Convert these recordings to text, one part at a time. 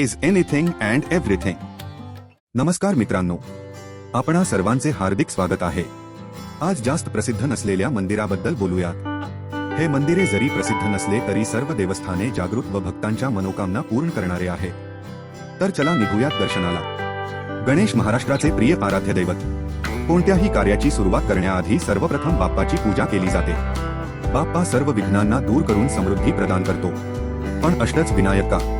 Is anything and everything नमस्कार मित्रांनो. आपणा सर्वांचे हार्दिक स्वागत आहे. आज जास्त प्रसिद्ध नसलेल्या मंदिराबद्दल बोलूया हे मंदिरे जरी प्रसिद्ध नसले तरी सर्व देवस्थाने जागृत व भक्तांच्या मनोकामना पूर्ण करणारे आहे तर चला निघूयात दर्शनाला. गणेश महाराष्ट्राचे प्रिय आराध्य दैवत. कोणत्याही कार्याची सुरुवात करण्याआधी सर्वप्रथम बाप्पाची पूजा केली जाते. बाप्पा सर्व विघ्नांना दूर करून समृद्धी प्रदान करतो. पण अष्टच विनायका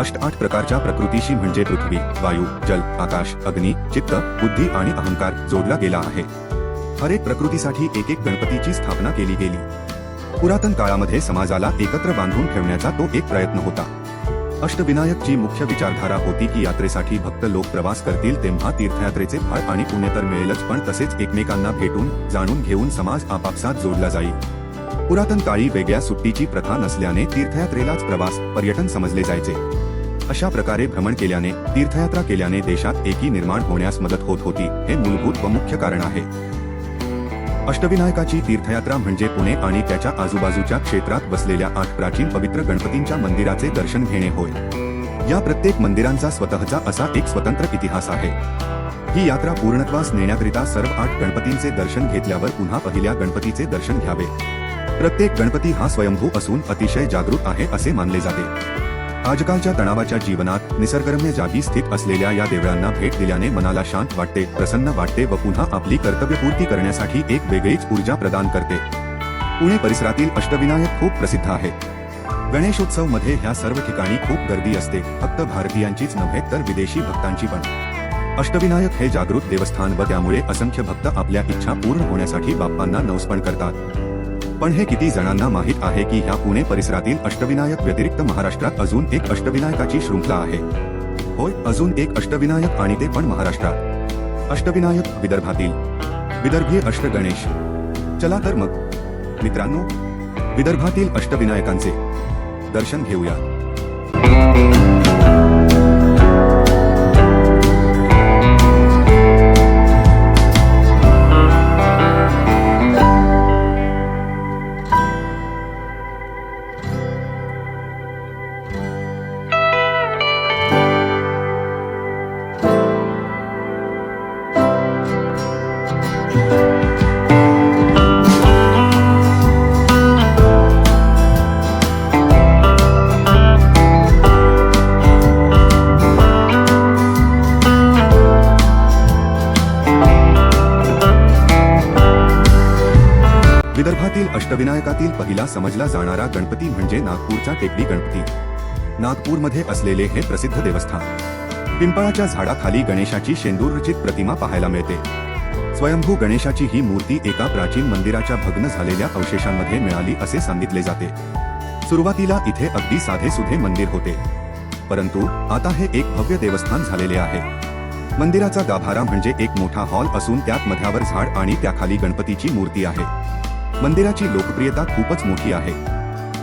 अष्ट आठ प्रकारच्या प्रकृतीशी म्हणजे पृथ्वी वायू जल आकाश अग्नी चित्त बुद्धी आणि अहंकार जोडला गेला आहे. हर एक प्रकृतीसाठी एक एक गणपतीची स्थापना केली गेली. पुरातन काळामध्ये समाजाला एकत्र बांधून ठेवण्याचा तो एक प्रयत्न होता. अष्टविनायकची मुख्य विचारधारा होती की यात्रेसाठी भक्त लोक प्रवास करतील तेव्हा तीर्थयात्रेचे फळ आणि पुण्य तर मिळेलच पण तसेच एकमेकांना भेटून जाणून घेऊन समाज आपापसात जोडला जाईल. पुरातन काळी वेगळ्या सुट्टीची प्रथा नसल्याने तीर्थयात्रेलाच प्रवास पर्यटन समजले जायचे. अशा प्रकारे भ्रमण केल्याने तीर्थयात्रा केल्याने देशात एकी निर्माण होण्यास मदत होत होती हे मूलभूत व मुख्य कारण आहे. अष्टविनायकाची तीर्थयात्रा म्हणजे पुणे आणि त्याच्या आजूबाजूच्या क्षेत्रात बसलेल्या आठ प्राचीन पवित्र गणपतींच्या मंदिराचे दर्शन घेणे होय. या प्रत्येक मंदिरांचा स्वतःचा असा एक स्वतंत्र इतिहास आहे. ही यात्रा पूर्णत्वास नेण्याकरिता सर्व आठ गणपतींचे दर्शन घेतल्यावर पुन्हा पहिल्या गणपतीचे दर्शन घ्यावे. प्रत्येक गणपती हा स्वयंभू असून अतिशय जागृत आहे असे मानले जाते. आजकालच्या तणावाच्या जीवनात निसर्गरम्य जागी स्थित असलेल्या या देवळांना भेट दिल्याने मनाला शांत वाटते प्रसन्न वाटते व पुन्हा आपली कर्तव्यपूर्ती करण्यासाठी एक वेगळीच ऊर्जा प्रदान करते. पुणे परिसरातील अष्टविनायक खूप प्रसिद्ध आहे. गणेशोत्सवमध्ये ह्या सर्व ठिकाणी खूप गर्दी असते फक्त भारतीयांचीच नव्हे तर विदेशी भक्तांची पण. अष्टविनायक हे जागृत देवस्थान व त्यामुळे असंख्य भक्त आपल्या इच्छा पूर्ण होण्यासाठी बाप्पांना नवस्पण करतात. पण हे किती जणांना माहीत आहे की ह्या पुणे परिसरातील अष्टविनायक व्यतिरिक्त महाराष्ट्रात अजून एक अष्टविनायकाची शृंखला आहे. होय अजून एक अष्टविनायक आणि ते पण महाराष्ट्रात. अष्टविनायक विदर्भातील. विदर्भीय अष्ट गणेश. चला तर मग. मित्रांनो विदर्भातील अष्टविनायकांचे दर्शन घेऊया. विदर्भातील अष्टविनायकातील पहिला समजला जाणारा गणपती म्हणजे नागपूरचा टेकडी गणपती. नागपूरमध्ये असलेले हे प्रसिद्ध देवस्थान. पिंपळाच्या झाडाखाली गणेशाची शेंदूरचित प्रतिमा पाहायला मिळते. स्वयंभू गणेशाची ही मूर्ती एका प्राचीन मंदिराच्या भग्न झालेल्या अवशेषांमध्ये मिळाली असे सांगितले जाते. सुरुवातीला इथे अगदी साधे सुधे मंदिर होते. परंतु आता हे एक भव्य देवस्थान झालेले आहे. मंदिराचा गाभारा म्हणजे एक मोठा हॉल असून त्यात मध्यावर झाड आणि त्याखाली गणपतीची मूर्ती आहे. मंदिराची लोकप्रियता खूपच मोठी आहे.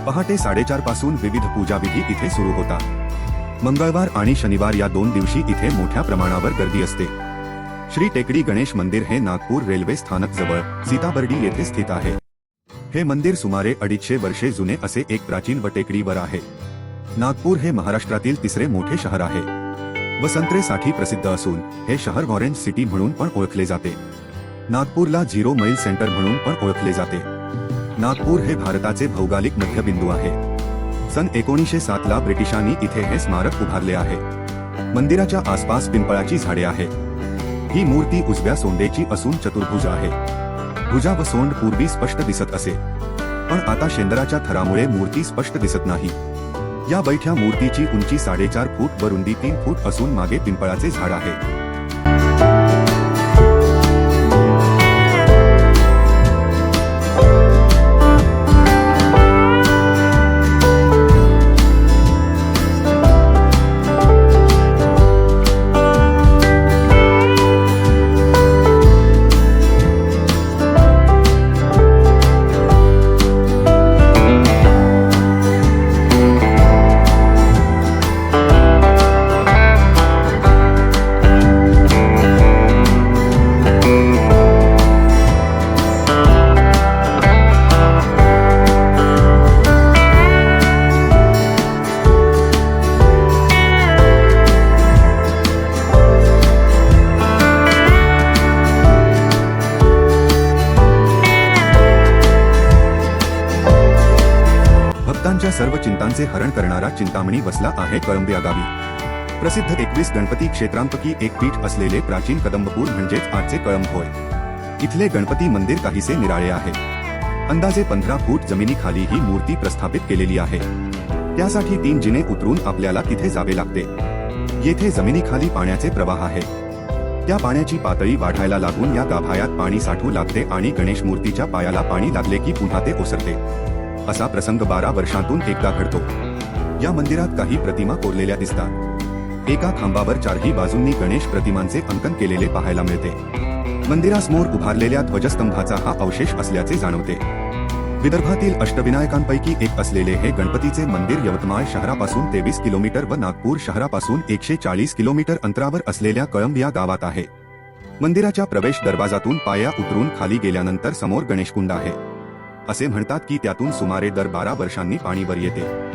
पहाटे साडेचारपासून विविध पूजाविधी इथे सुरू होतात. मंगळवार आणि शनिवार या दोन दिवशी इथे मोठ्या प्रमाणावर गर्दी असते. श्री टेकडी गणेश मंदिर हे नागपूर रेल्वे स्थानक जवळ सीताबर्डी येथे स्थित आहे. हे मंदिर सुमारे अडीचशे वर्षे जुने असे एक प्राचीन व टेकडीवर आहे. नागपूर हे महाराष्ट्रातील तिसरे मोठे शहर आहे. व संत्रेसाठी प्रसिद्ध असून हे शहर ऑरेंज सिटी म्हणून पण ओळखले जाते. नागपूरला झिरो मैल सेंटर म्हणून पण ओळखले जाते. नागपूर हे भारताचे भौगोलिक मध्यबिंदू आहे. सन एकोणीसशे सात ला ब्रिटिशांनी इथे हे स्मारक उभारले आहे. मंदिराच्या आसपास पिंपळाची झाडे आहेत. ही मूर्ती उजव्या सोंडेची असून चतुर्भुज आहे. भुजा व सोंड पूर्वी स्पष्ट दिसत असे. पण आता शेंदराच्या थरामुळे मूर्ती स्पष्ट दिसत नाही. या बैठ्या मूर्तीची उंची साडेचार फूट व रुंदी तीन फूट असून मागे पिंपळाचे झाड आहे. चिंतामणी बसला आहे कळंब गावी प्रसिद्ध एकवीस गणपती क्षेत्रांपैकी एक पीठ असलेले प्राचीन कदंबपूर म्हणजेच आजचे कळंब होय. इथले गणपती मंदिर काहीसे निराळे आहे. अंदाजे पंधरा फूट जमिनीखाली ही मूर्ती प्रस्थापित केलेली आहे. त्यासाठी तीन जिने उतरून आपल्याला तिथे जावे लागते. येथे जमिनीखाली पाण्याचे प्रवाह आहे. त्या पाण्याची पातळी वाढायला लागून या गाभायात पाणी साठू लागते आणि गणेश मूर्तीच्या पायाला पाणी लागले की पुन्हा ते ओसरते. असा प्रसंग बारा वर्षांतून एकदा घडतो. या मंदिरात काही प्रतिमा कोरलेल्या दिसतात. एका खांबावर चारही बाजूंनी गणेश प्रतिमांचे अंकन केलेले पाहायला मिळते. मंदिरासमोर उभारलेल्या ध्वजस्तंभाचा हा अवशेष असल्याचे जाणवते. विदर्भातील अष्टविनायकांपैकी एक असलेले हे गणपतीचे मंदिर यवतमाळ शहरापासून तेवीस किलोमीटर व नागपूर शहरापासून एकशे चाळीस किलोमीटर अंतरावर असलेल्या कळंब या गावात आहे. मंदिराच्या प्रवेश दरवाजातून पाया उतरून खाली गेल्यानंतर समोर गणेशकुंड आहे. असे म्हणतात की त्यातून सुमारे दर बारा वर्षांनी पाणीवर येते.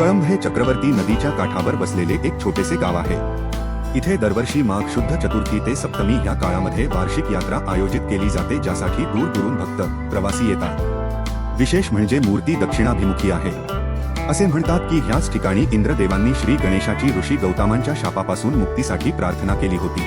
कळंब हे चक्रवर्ती नदीच्या काठावर बसलेले एक छोटेसे गाव आहे. इथे दरवर्षी माघ शुद्ध चतुर्थी ते सप्तमी या काळामध्ये वार्षिक यात्रा आयोजित केली जाते ज्यासाठी दूर दूरून भक्त प्रवासी येतात. विशेष म्हणजे मूर्ती दक्षिणाभिमुखी आहे. असे म्हणतात की ह्याच ठिकाणी इंद्रदेवांनी श्री गणेशाची ऋषी गौतमांच्या शापापासून मुक्तीसाठी प्रार्थना केली होती.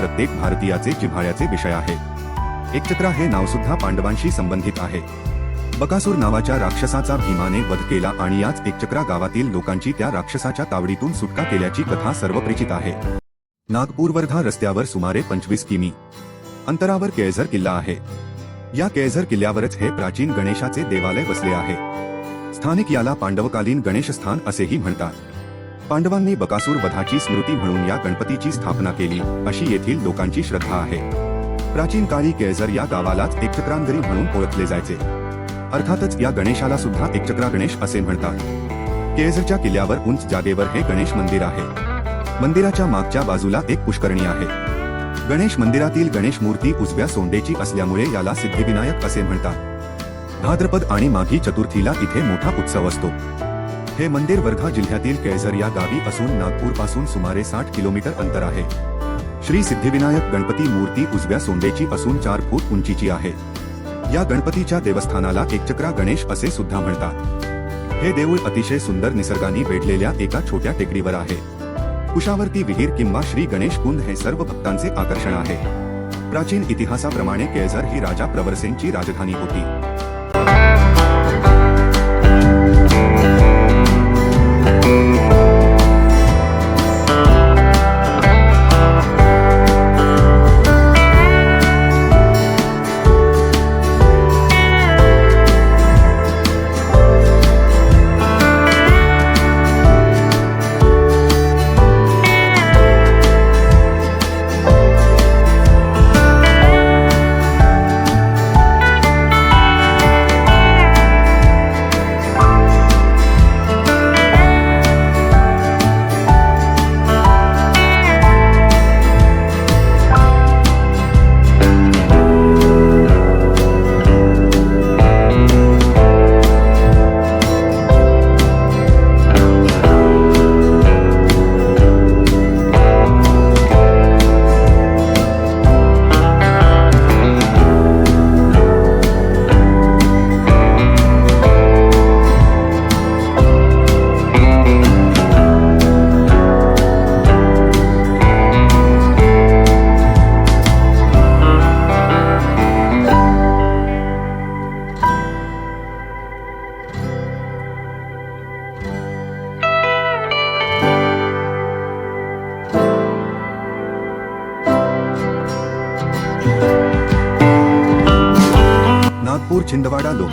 प्रत्येक भारतीयाचे जिव्हाळ्याचे विषय आहे. एकचक्रा हे नाव सुद्धा पांडवांशी संबंधित आहे. बकासूर नावाच्या राक्षसाचा भीमाने वध केला आणि याच एकचक्रा गावातील लोकांची त्या राक्षसाच्या तावडीतून सुटका केल्याची कथा सर्वपरिचित आहे. नागपूर वर्धा रस्त्यावर सुमारे पंचवीस किमी. अंतरावर केळझर किल्ला आहे. या केळझर किल्ल्यावरच हे प्राचीन गणेशाचे देवालय वसले आहे. स्थानिक याला पांडवकालीन गणेशस्थान असेही म्हणतात. पांडवांनी बकासूर वधाची स्मृती म्हणून या गणपतीची स्थापना केली अशी येथील लोकांची श्रद्धा आहे. प्राचीन काळी केळझर या गावालाच एकचक्रांगरी म्हणून ओळखले जायचे. अर्थातच या गणेशाला सुद्धा एकचक्रा गणेश असे म्हणतात. केळझरच्या किल्ल्यावर उंच जागेवर हे गणेश मंदिर आहे. मंदिराच्या मागच्या बाजूला एक पुष्करणी आहे. गणेश मंदिरातील गणेश मूर्ती उजव्या सोंडेची असल्यामुळे याला सिद्धिविनायक असे म्हणतात. भाद्रपद आणि माघी चतुर्थीला इथे मोठा उत्सव असतो. हे मंदिर वर्धा जिल्ह्यातील केळझर या गावी असून नागपूरपासून सुमारे साठ किलोमीटर अंतर आहे. श्री सिद्धिविनायक गणपती मूर्ती उजव्या सोंडेची असून चार फूट उंचीची आहे. या गणपतीच्या देवस्थानाला एकचक्रा गणेश असे सुद्धा म्हणतात. हे देऊळ अतिशय सुंदर निसर्गाने वेढलेल्या एका छोट्या टेकडीवर आहे. कुशावर्ती विहीर किंवा श्री गणेश कुंड हे सर्व भक्तांचे आकर्षण आहे. प्राचीन इतिहासाप्रमाणे केळझर ही राजा प्रवरसेनची राजधानी होती.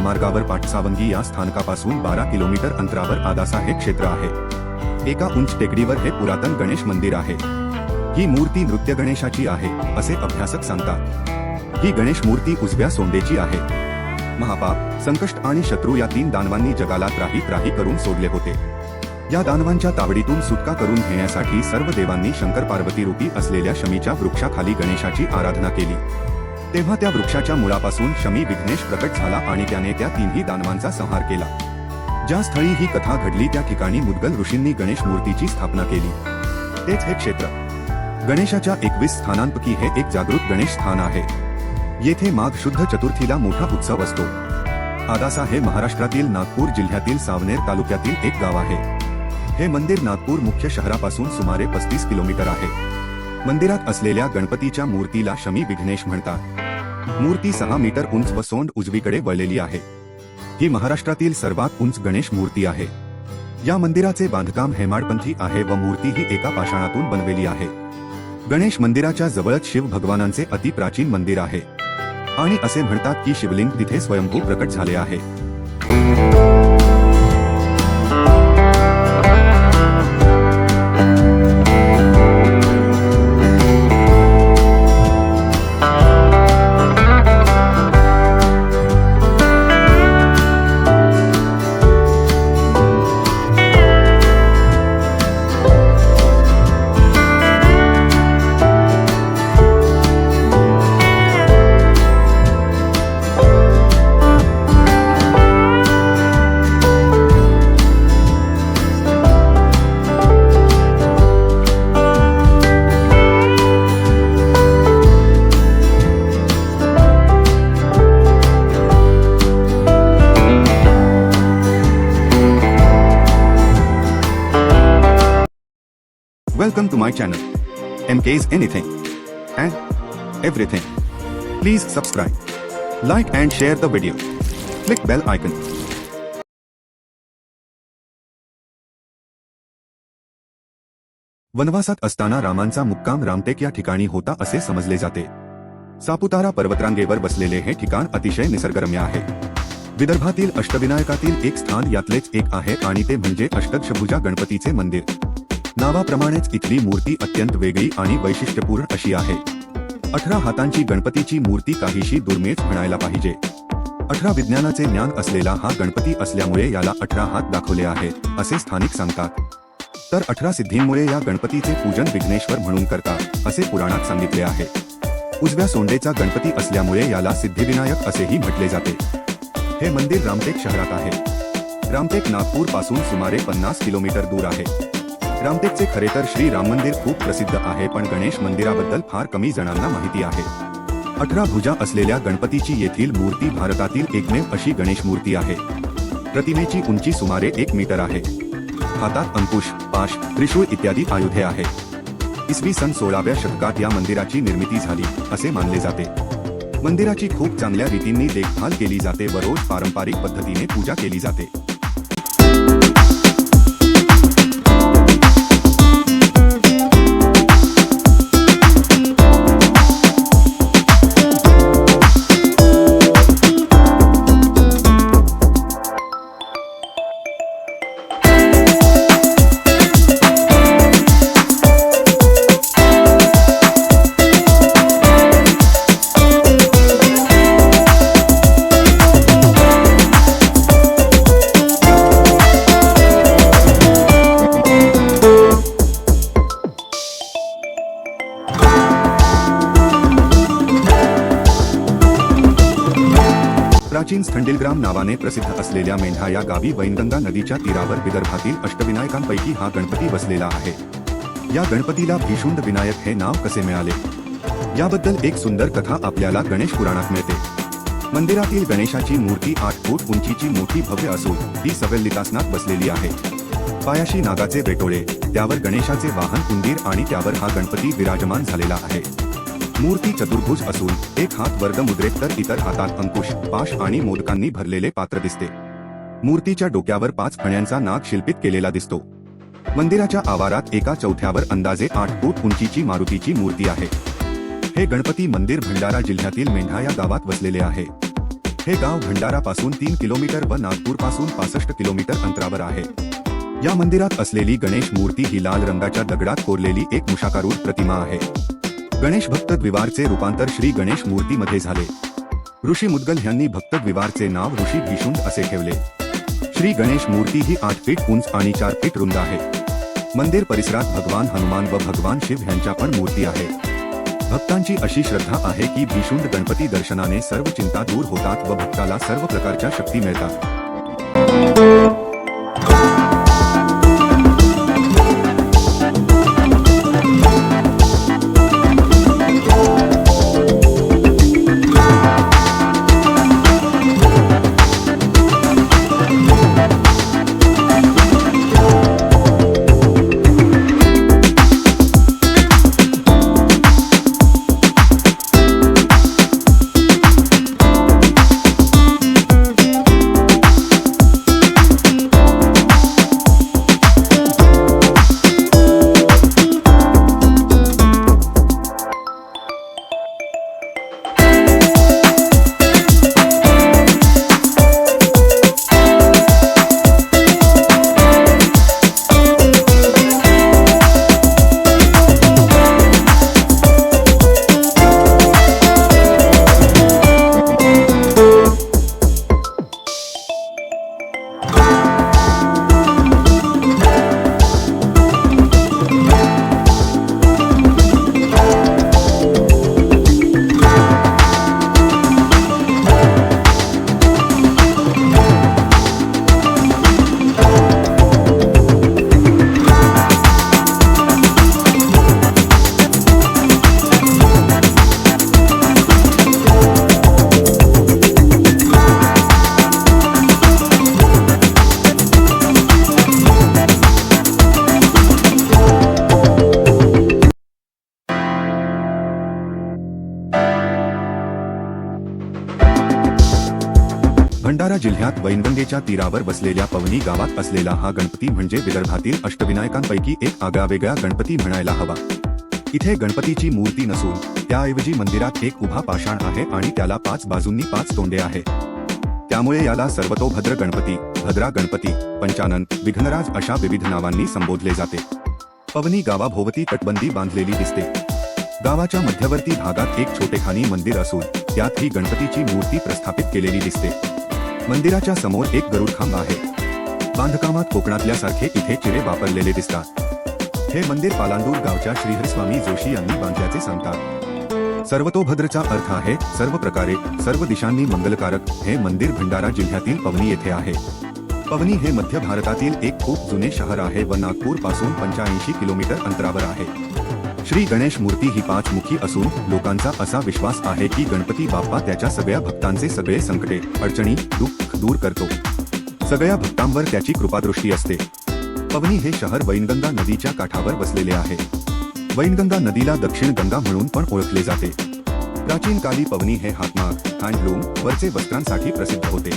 महामार्गावर पाठसावंगी या स्थानकापासून बारा किलोमीटर अंतरावर आदासा हे क्षेत्र आहे. एका उंच टेकडीवर हे पुरातन गणेश मंदिर आहे. ही मूर्ती नृत्य गणेशाची आहे असे अभ्यासक सांगतात. ही गणेश मूर्ती उजव्या सोंडेची आहे. महापाप संकष्ट आणि शत्रू या तीन दानवांनी जगाला त्राही त्राही करून सोडले होते. या दानवांच्या तावडीतून सुटका करून घेण्यासाठी सर्व देवांनी शंकर पार्वती रूपी असलेल्या शमीच्या वृक्षाखाली गणेशाची आराधना केली. तेव्हा त्या वृक्षाच्या मुळापासून शमी विघ्नेश प्रकट झाला आणि त्याने त्या तिन्ही दानवांचा संहार केला. ज्या स्थळी ही कथा घडली त्या ठिकाणी मुदगल ऋषींनी गणेश मूर्तीची स्थापना केली. तेच हे क्षेत्र. गणेशाच्या एकवीस स्थानांपैकी हे एक जागृत गणेश स्थान आहे. येथे माघ शुद्ध चतुर्थीला मोठा उत्सव असतो. आदासा हे महाराष्ट्रातील नागपूर जिल्ह्यातील सावनेर तालुक्यातील एक गाव आहे. हे मंदिर नागपूर मुख्य शहरापासून सुमारे पस्तीस किलोमीटर आहे. मंदिरात असलेल्या गणपतीच्या मूर्तीला शमी विघ्नेश म्हणतात. मूर्ती सहा मीटर उंच व सोंड उजवीकडे वळलेली आहे. ही महाराष्ट्रातील सर्वात उंच गणेश मूर्ती आहे. या मंदिराचे बांधकाम हेमाडपंथी आहे व मूर्ती ही एका पाषाणातून बनलेली आहे. गणेश मंदिराच्या जवळच शिव भगवानांचे अतिप्राचीन मंदिर आहे. आणि असे म्हणतात की शिवलिंग तिथे स्वयंभू प्रकट झाले आहे. My channel. MK's Anything and Everything. Please subscribe, like and share the video. Click bell icon. वनवासात असताना रामांचा मुक्काम रामटेक या ठिकाणी होता असे समजले जाते सापुतारा पर्वतरांगेवर बसलेले हे ठिकाण अतिशय निसर्गरम्य आहे विदर्भातील अष्टविनायकातील एक स्थान यातलेच एक आहे आणि ते म्हणजे अष्टदशभुजा गणपतीचे मंदिर नावाप्रमाणेच इथली मूर्ती अत्यंत वेगळी आणि वैशिष्ट्यपूर्ण अशी आहे. अठरा हातांची गणपतीची मूर्ती काहीशी दुर्मिळ म्हणायला पाहिजे. अठरा विज्ञानाचे ज्ञान असलेला हा गणपती असल्यामुळे याला अठरा हात दाखवले आहेत असे स्थानिक सांगतात. तर अठरा सिद्धींमुळे या गणपतीचे पूजन विघ्नेश्वर म्हणून करतात असे पुराणात सांगितले आहे. उजव्या सोंडेचा गणपती असल्यामुळे याला सिद्धिविनायक असेही म्हटले जाते. हे मंदिर रामटेक शहरात आहे. रामटेक नागपूरपासून सुमारे पन्नास किलोमीटर दूर आहे. रामटेकचे खरे तर श्री राम मंदिर खूप प्रसिद्ध आहे पण गणेश मंदिराबद्दल फार कमी जणांना माहिती आहे. अठरा भुजा असलेल्या गणपतीची येथील मूर्ती भारतातील एकमेव अशी गणेश मूर्ती आहे. प्रतिमेची उंची सुमारे एक मीटर आहे. हातात अंकुश पाश त्रिशूळ इत्यादी आयुधे आहे. इसवी सन सोळाव्या शतकात या मंदिराची निर्मिती झाली असे मानले जाते. मंदिराची खूप चांगल्या रीतींनी देखभाल केली जाते व रोज पारंपरिक पद्धतीने पूजा केली जाते. नावाने प्रसिद्ध असलेल्या मेंढा या गावी वैनगंगा नदीच्या तीरावर विदर्भातील अष्टविनायकांपैकी हा गणपती बसलेला आहे. या गणपतीला भीषुंड विनायक हे नाव कसे मिळाले? याबद्दल एक सुंदर कथा आपल्याला गणेश पुराणात मिळते. मंदिरातील गणेशाची मूर्ती आठ फूट उंचीची मोठी भव्य असून ती सवलितासनात बसलेली आहे. पायाशी नागाचे वेटोळे त्यावर गणेशाचे वाहन उंदीर आणि त्यावर हा गणपती विराजमान झालेला आहे. मूर्ती चतुर्भुज असून एक हात वर्ग मुद्रेत तर इतर हातात अंकुश पाश आणि मोदकांनी भरलेले पात्र दिसते. मूर्तीच्या डोक्यावर पाच फण्यांचा नाग शिल्पित केलेला दिसतो. मंदिराच्या आवारात एका चौथ्यावर अंदाजे आठ फूट उंचीची मारुतीची मूर्ती आहे. हे गणपती मंदिर भंडारा जिल्ह्यातील मेंढा या गावात वसलेले आहे. हे गाव भंडारा पासून तीन किलोमीटर व नागपूरपासून पासष्ट किलोमीटर अंतरावर आहे. या मंदिरात असलेली गणेश मूर्ती ही लाल रंगाच्या दगडात कोरलेली एक मुशाकारूढ प्रतिमा आहे. गणेश भक्त द्विवारचे रूपांतर श्री गणेश मूर्तीमध्ये झाले. ऋषी मुद्गल यांनी भक्त द्विवारचे नाव ऋषी भीषुंड असे ठेवले. श्री गणेश मूर्ती ही आठ फीट उंच आणि चार फीट रुंद आहे. मंदिर परिसरात भगवान हनुमान व भगवान शिव यांच्या पण मूर्ती आहे. भक्तांची अशी श्रद्धा आहे की भीषुंड गणपती दर्शनाने सर्व चिंता दूर होतात व भक्ताला सर्व प्रकारच्या शक्ती मिळतात. गंगेच्या तीरावर बसलेल्या पवनी गावात असलेला हा गणपती म्हणजे विदर्भातील अष्टविनायकांपैकी एक आगळावेगळा गणपती म्हणायला हवा. इथे गणपतीची मूर्ती नसून त्याऐवजी मंदिरात एक उभा पाषाण आहे आणि त्याला पाच बाजूंनी पाच तोंडे आहे. त्यामुळे याला सर्वतोभद्र गणपती भद्रा गणपती पंचानन विघ्नराज अशा विविध नावांनी संबोधले जाते. पवनी गावाभोवती तटबंदी बांधलेली दिसते. गावाच्या मध्यवर्ती भागात एक छोटेखानी मंदिर असून त्यात ही गणपतीची मूर्ती प्रस्थापित केलेली दिसते. मंदिराच्या समोर एक गरुड खांब आहे. बांधकामात कोकणातल्यासारखे इथे चिरे वापरलेले दिसतात. हे मंदिर पालांदूर गावच्या श्रीहरिस्वामी जोशी यांनी बांधल्याचे सांगतात. सर्वतोभद्रचा अर्थ आहे सर्व प्रकारे सर्व दिशांनी मंगलकारक हे मंदिर भंडारा जिल्ह्यातील पवनी येथे आहे. पवनी हे मध्य भारतातील एक खूप जुने शहर आहे व नागपूरपासून पंच्याऐंशी किलोमीटर अंतरावर आहे. श्री गणेश मूर्ती ही पाच मुखी असून लोकांचा असा विश्वास आहे की गणपती बाप्पा त्याच्या सगळ्या भक्तांचे सगळे संकटे अडचणी दुःख दूर करतो. सगळ्या भक्तांवर त्याची कृपादृष्टी असते. पवनी हे शहर वैनगंगा नदीच्या काठावर बसलेले आहे. वैनगंगा नदीला दक्षिण गंगा म्हणून पण ओळखले जाते. प्राचीन काली पवनी हे हातमाग हँडलूम वरचे वस्त्रांसाठी प्रसिद्ध होते.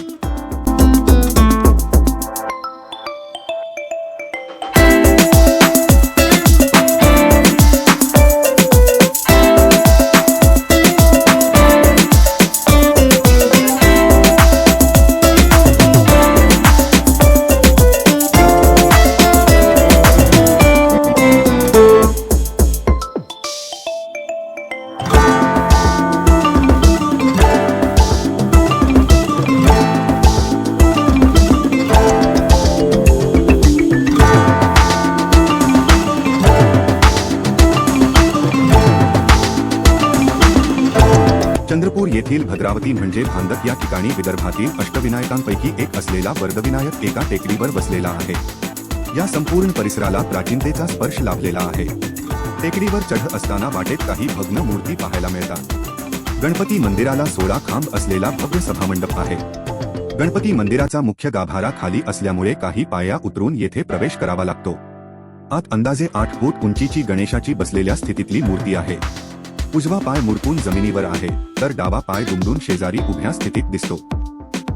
येथील म्हणजे भांदक या ठिकाणी विदर्भातील अष्टविनायकांपैकी एक असलेला वर्धविनायक एका टेकडीवर बसलेला आहे. या संपूर्ण परिसराला प्राचीनतेचा स्पर्श लाभलेला आहे. टेकडीवर चढ असताना वाटेत काही भग्न मूर्ती पाहायला मिळतात. गणपती मंदिराला सोळा खांब असलेला भव्य सभामंडप आहे. गणपती मंदिराचा मुख्य गाभारा खाली असल्यामुळे काही पाया उतरून येथे प्रवेश करावा लागतो. आत अंदाजे आठ फूट उंचीची गणेशाची बसलेल्या स्थितीतली मूर्ती आहे. उजवा पाय मुरकून जमिनीवर आहे तर डावा पाय दुमडून शेजारी उभ्या स्थितीत दिसतो.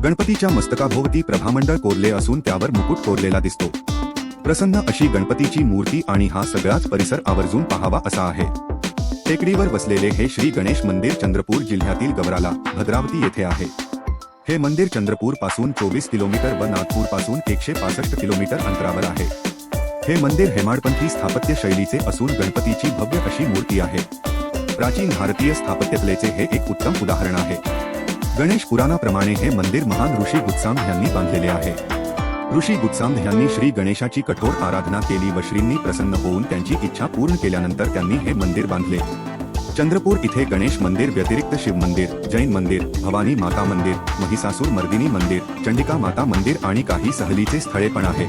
गणपतीच्या मस्तकाभोवती प्रभामंडळ कोरले असून त्यावर मुकुट कोरलेला दिसतो. प्रसन्न अशी गणपतीची मूर्ती आणि हा सगळाच परिसर आवर्जून पाहावा असा आहे. टेकडीवर बसलेले हे श्री गणेश मंदिर चंद्रपूर जिल्ह्यातील गवराला भद्रावती येथे आहे. हे मंदिर चंद्रपूरपासून चोवीस किलोमीटर व नागपूरपासून एकशे पासष्ट किलोमीटर अंतरावर आहे. हे मंदिर हेमाडपंथी स्थापत्य शैलीचे असून गणपतीची भव्य अशी मूर्ती आहे. प्राचीन भारतीय स्थापत्यकलेचे हे एक उत्तम उदाहरण आहे. गणेश पुराणाप्रमाणे हे मंदिर महान ऋषी गुत्साम यांनी बांधलेले आहे. ऋषी गुत्सांध यांनी श्री गणेशाची कठोर आराधना केली व श्रींनी प्रसन्न होऊन त्यांची इच्छा पूर्ण केल्यानंतर त्यांनी हे मंदिर बांधले. चंद्रपूर इथे गणेश मंदिर व्यतिरिक्त शिव मंदिर जैन मंदिर भवानी माता मंदिर महिसासूर मर्दिनी मंदिर चंडिका माता मंदिर आणि काही सहलीचे स्थळे पण आहे.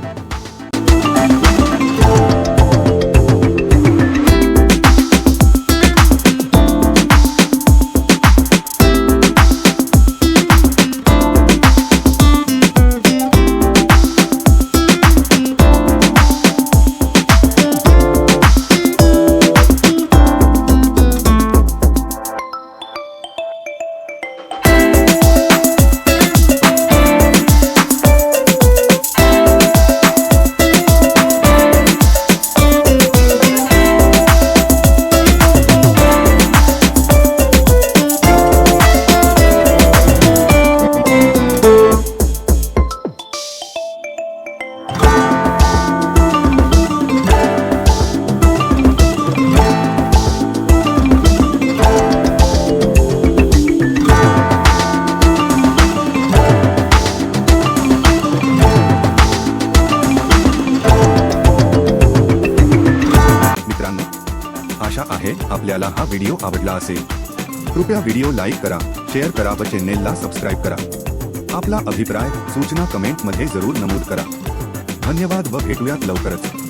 आपल्याला हा व्हिडिओ आवडला असेल कृपया व्हिडिओ लाईक करा शेअर करा व चॅनेलला सबस्क्राईब करा. आपला अभिप्राय सूचना कमेंटमध्ये जरूर नमूद करा. धन्यवाद व भेटूयात लवकरच.